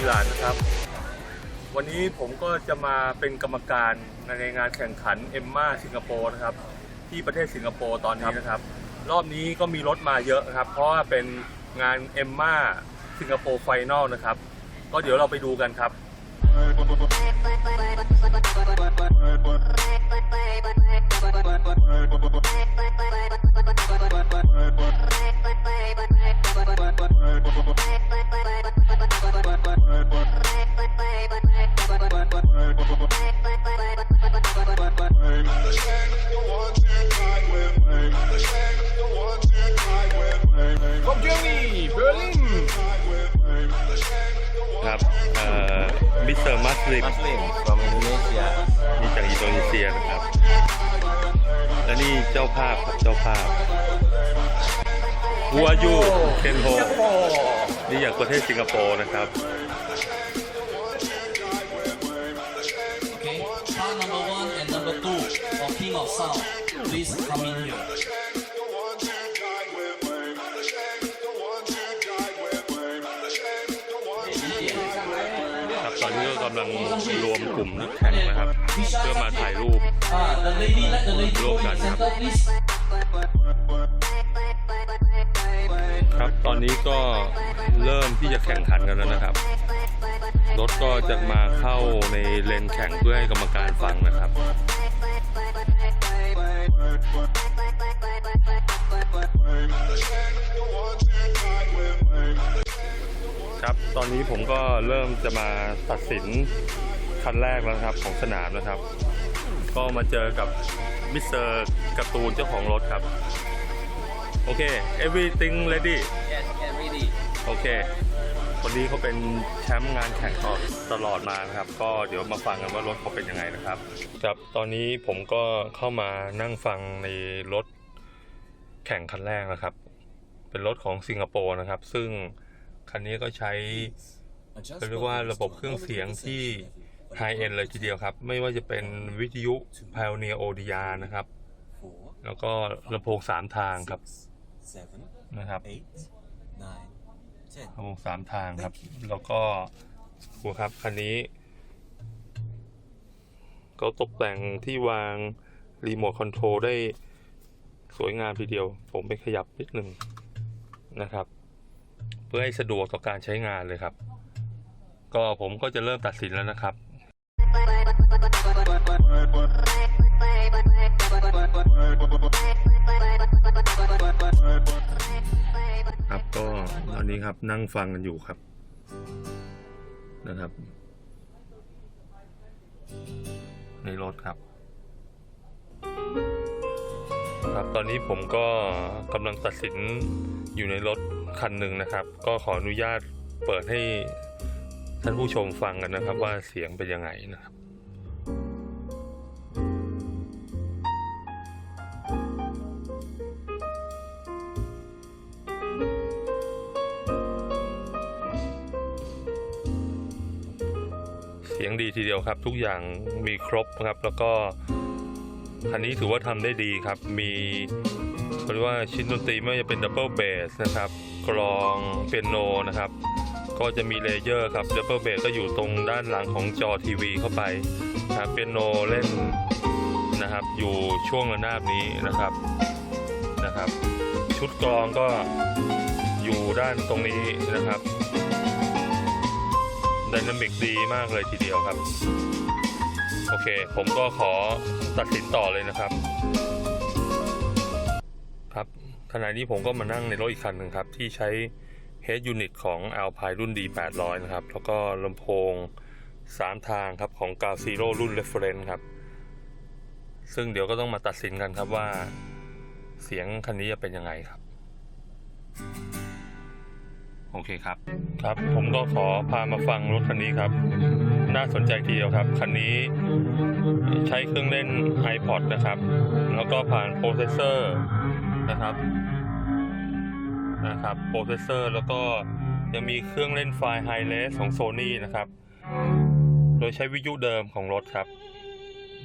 อิหร่านนะครับ วันนี้ผมก็จะมาเป็นกรรมการในงานแข่งขันเอ็มมาสิงคโปร์นะครับ ที่ประเทศสิงคโปร์ตอนนี้นะครับ รอบนี้ก็มีรถมาเยอะนะครับ เพราะว่าเป็นงานเอ็มมาสิงคโปร์ไฟนอลนะครับ ก็เดี๋ยวเราไปดูกันครับ มิสเตอร์มัสลิม Muslim from Indonesia. นี่จากอินโดนีเซียนะครับ และนี่เจ้าภาพครับเจ้าภาพวัวยูเคนโฮ นี่จากประเทศสิงคโปร์นะครับ Okay, car number one and number two for King of Sound. Please come in here. กำลังรวมกลุ่มนักแข่งนะครับ เพื่อมาถ่ายรูป Ah, the lady, let the lady go in Look the at center, please. ครับตอนนี้ก็เริ่มที่จะแข่งขันกันแล้วนะครับ รถก็จะมาเข้าในเลนแข่งเพื่อให้กรรมการฟังนะครับ ครับ ตอนนี้ผมก็เริ่มจะมาตัดสินคันแรกแล้วนะครับของสนามนะครับ ก็มาเจอกับมิสเตอร์การ์ตูนเจ้าของรถครับ โอเค everything ready Yes, get ready. โอเคคนนี้เขาเป็นแชมป์งานแข่งต่อตลอดมานะครับ ก็เดี๋ยวมาฟังกันว่ารถเขาเป็นยังไงนะครับ ครับ ตอนนี้ผมก็เข้ามานั่งฟังในรถแข่งคันแรกนะครับ เป็นรถของสิงคโปร์นะครับ ซึ่ง คันนี้ก็ใช้เขาเรียกว่าระบบเครื่องเสียงที่ไฮเอ็นเลยทีเดียวครับ ไม่ว่าจะเป็นวิทยุ Pioneer ODR นะครับ แล้วก็ลำโพงสามทางครับนะครับลำโพงสามทางครับ แล้วก็ดูครับคันนี้เขาตกแต่งที่วางรีโมทคอนโทรลได้สวยงามทีเดียว ผมไปขยับนิดหนึ่งนะครับ เพื่อให้สะดวกต่อการใช้งานเลยครับ ก็ผมก็จะเริ่มตัดสินแล้วนะครับ ครับก็ตอนนี้ครับนั่งฟังกันอยู่ครับนะครับ ในรถครับ ครับตอนนี้ผมก็กำลังตัดสิน อยู่ในรถคันหนึ่งนะครับ ก็ขออนุญาตเปิดให้ท่านผู้ชมฟังกันนะครับ ว่าเสียงเป็นยังไงนะครับเสียงดีทีเดียวครับ ทุกอย่างมีครบครับ แล้วก็คันนี้ถือว่าทำได้ดีครับ มี เขาเรียกว่าชิ้นดนตรีไม่ว่าจะเป็นดับเบิลเบสนะครับกลองเปียโนนะครับ ก็จะมีเลเยอร์ครับดับเบิลเบสก็อยู่ตรงด้านหลังของจอทีวีเข้าไปนะครับเปียโนเล่นนะครับ อยู่ช่วงระนาบนี้นะครับนะครับ ชุดกลองก็อยู่ด้านตรงนี้นะครับไดนามิกดีมากเลยทีเดียวครับ โอเค ผมก็ขอตัดสินต่อเลยนะครับ ครับขณะนี้ผมก็มานั่งในรถอีกคันหนึ่งครับ ที่ใช้ Head Unit ของ Alpine รุ่น D800 นะครับ แล้วก็ลำโพง 3 ทางครับของ g a z e r o รุ่น Reference ครับ ซึ่งเดี๋ยวก็ต้องมาตัดสินกันครับว่า เสียงคันนี้จะเป็นยังไงครับ โอเคครับ ครับ ผมก็ขอพามาฟังรถคันนี้ครับ น่าสนใจทีเดียวครับ คันนี้ใช้เครื่องเล่น iPod นะครับ แล้วก็ผ่านโปรเซสเซอร์ นะครับนะครับโปรเซสเซอร์แล้วก็ยังมีเครื่องเล่นไฟล์ High Res ของ Sony นะครับ โดยใช้วิทยุเดิมของรถครับ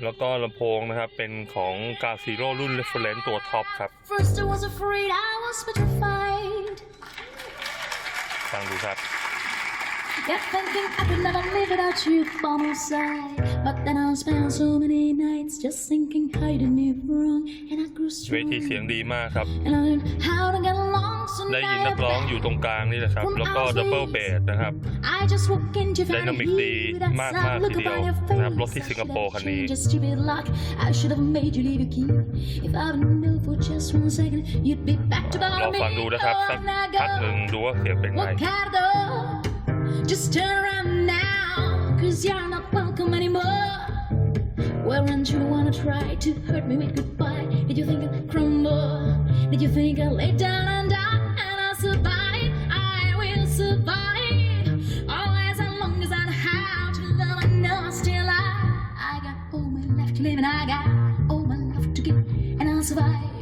แล้วก็ลำโพงนะครับ เป็นของ g a z e r o รุ่น Reference ตัวท็อปครับ First I was afraid, I was petrified. ฟังดูครับ Kept thinking I could never live without you by my side. But then I spent so many nights just thinking how you did me wrong. And I grew เวที strong. เสียงดีมากครับ And I learned how to get along. So ได้ยิน now นักร้องอยู่ตรงกลางนี่แหละครับ แล้วก็ดับเบิลเบสนะครับ I just walk into ไดนามิกดีมากมากทีเดียวนะครับรถที่สิงคโปร์คันนี้ Just stupid luck. I should have made you leave your key. If I would know for just one second, you'd be back to ล bother อง me. ฟังดูนะครับ สัก Oh, now พักหนึ่ง go. ดูว่าเสียงเป็นไง Walk out the door. Just turn around now. Cause you're not welcome anymore. Weren't you who tried to hurt me with goodbye? Did you think I'd crumble? Did you think I'd lay down and die and I'll survive? I will survive. Always as long as I how to love, I know I'm still I. I got all my life to live and I got all my life to give and I'll survive.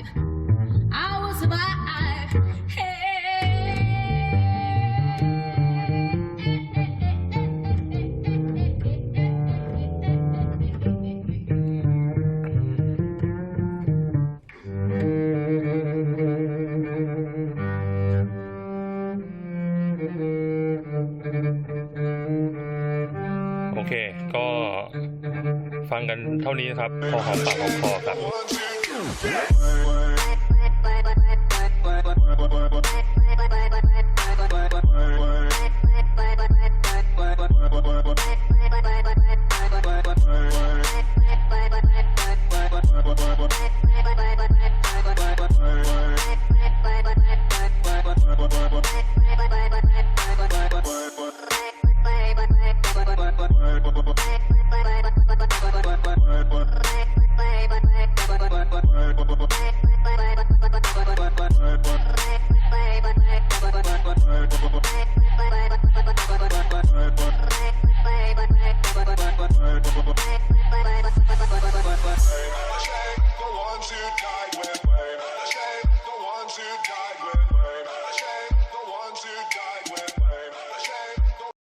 ฟังกันเท่านี้นะครับ พอหอมปากหอมคอครับ Bye.